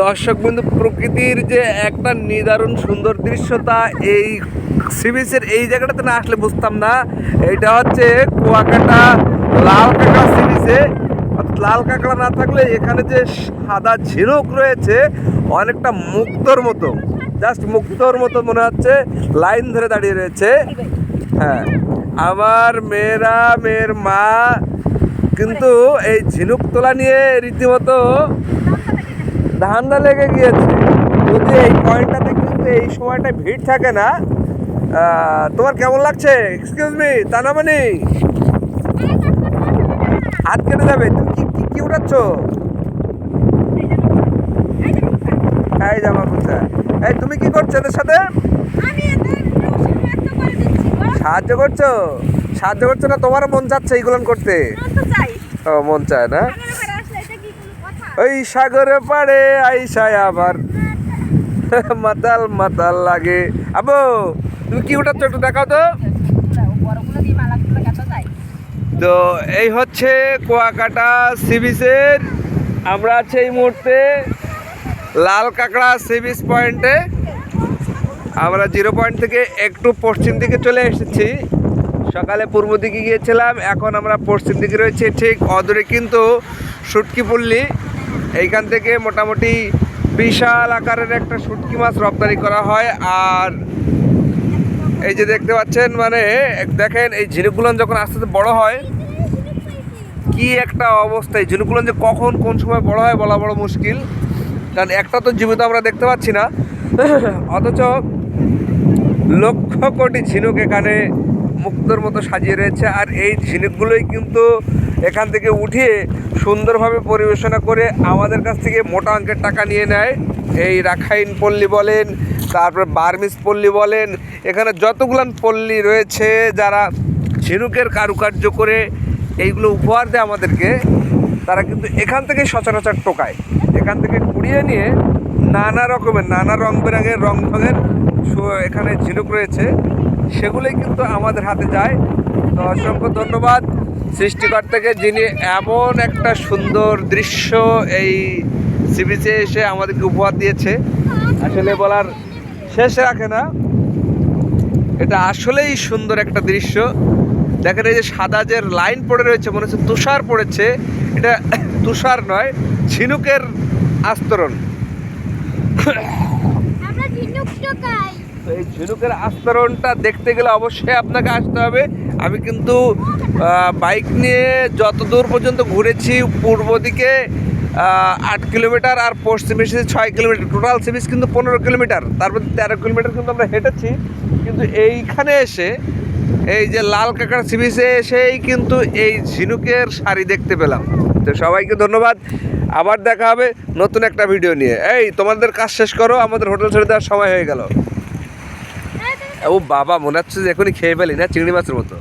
দর্শক বন্ধু, প্রকৃতির যে একটা নিদারুণ সুন্দর দৃশ্যতা এই সি বিচের এই জায়গাটাতে না আসলে বুঝতাম না। এটা হচ্ছে কুয়াকাটা লাল কাঁকড়া সি বিচে লাল কাঁকড়া না থাকলে এখানে যে সাদা ঝিনুক রয়েছে, অনেকটা মুক্তর মতো। জাস্ট মুক্তর মতো মনে হচ্ছে, লাইন ধরে দাঁড়িয়ে রয়েছে। হ্যাঁ আমার মেয়েরা, মেয়ের মা কিন্তু এই ঝিনুক তোলা নিয়ে রীতিমতো ধান্দা লেগে গিয়েছে। যদি এই পয়েন্টটাতে কিন্তু এই সময়টা ভিড় থাকে না তোমার কেমন লাগছে? এক্সকিউজ মি তানামানি হাত কেটে যাবে। তুমি কি কি কি উঠাচ্ছ? এই জামা কোথায় এই তুমি কি করছ এদের সাথে? সাহায্য করছ? সাহায্য করছ না? তোমারও মন চাচ্ছে এইগুলো করতে? ও মন চায় না আমার এবার আসলে এটা কি কোনো কথা ওই সাগরে পাড়ে আইসায় আবার। মাতাল মাতাল লাগে। আবো, তুমি কি উঠাচ্ছ একটু দেখাও তো। তো এই হচ্ছে কুয়াকাটা সি বিচের আমরা আছি এই মুহূর্তে লাল কাঁকড়া সি বিচ পয়েন্টে আমরা জিরো পয়েন্ট থেকে একটু পশ্চিম দিকে চলে এসেছি। সকালে পূর্ব দিকে গিয়েছিলাম, এখন আমরা পশ্চিম দিকে রয়েছে, ঠিক অদূরে কিন্তু শুটকি পল্লী। এইখান থেকে মোটামুটি বিশাল আকারের একটা শুটকি মাছ রপ্তানি করা হয়। আর এই যে দেখতে পাচ্ছেন মানে দেখেন, এই ঝিনুকগুলো যখন আস্তে আস্তে বড় হয়, কি একটা অবস্থা। এই ঝিনুকগুলো যে কখন কোন সময় বড় হয় বলা বড় মুশকিল। কারণ একটা তো জীবিত আমরা দেখতে পাচ্ছি না। অথচ লক্ষ কোটি ঝিনুক এখানে মুক্তর মতো সাজিয়ে রয়েছে। আর এই ঝিনুকগুলোই কিন্তু এখান থেকে উঠিয়ে সুন্দরভাবে পরিবেশনা করে আমাদের কাছ থেকে মোটা অঙ্কের টাকা নিয়ে নেয়। এই রাখাইন পল্লী বলেন, তারপর বার্মিস পল্লী বলেন, এখানে যতগুলান পল্লী রয়েছে যারা ঝিনুকের কারুকার্য করে এইগুলো উপহার দেয় আমাদেরকে, তারা কিন্তু এখান থেকে সচরাচর টোকায়। এখান থেকে কুড়িয়ে নিয়ে নানা রকমের, নানা রং বেরঙের রং ঢঙের এখানে ঝিনুক রয়েছে। সেগুলোই কিন্তু আমাদের হাতে যায়। তো অসংখ্য ধন্যবাদ। সৃষ্টিকর্তাকে যিনি এমন একটা সুন্দর দৃশ্য এই সিবিচে এসে আমাদেরকে উপহার দিয়েছে। আসলে বলার শেষ রাখে না। এটা আসলেই সুন্দর একটা দৃশ্য। দেখেন এই যে সাদা যে লাইন পড়ে রয়েছে মনে হচ্ছে তুষার পড়েছে। এটা তুষার নয় ঝিনুকের আস্তরণ। এই ঝিনুকের আস্তরণটা দেখতে গেলে অবশ্যই আপনাকে আসতে হবে। আমি কিন্তু বাইক নিয়ে যত দূর পর্যন্ত ঘুরেছি পূর্ব দিকে আট কিলোমিটার আর পশ্চিমে এসেছি ছয় কিলোমিটার টোটাল সিরিজ কিন্তু পনেরো কিলোমিটার তারপর তেরো কিলোমিটার কিন্তু আমরা হেঁটেছি। কিন্তু এইখানে এসে, এই যে লাল কাঁকড়া সিবিসে এসেই কিন্তু এই ঝিনুকের শাড়ি দেখতে পেলাম। তো সবাইকে ধন্যবাদ। আবার দেখা হবে নতুন একটা ভিডিও নিয়ে। এই, তোমাদের কাজ শেষ করো। আমাদের হোটেল ছেড়ে দেওয়ার সময় হয়ে গেল। ও বাবা মনে হচ্ছে যে এখনই খেয়ে ফেলি না চিংড়ি মাছের মতো।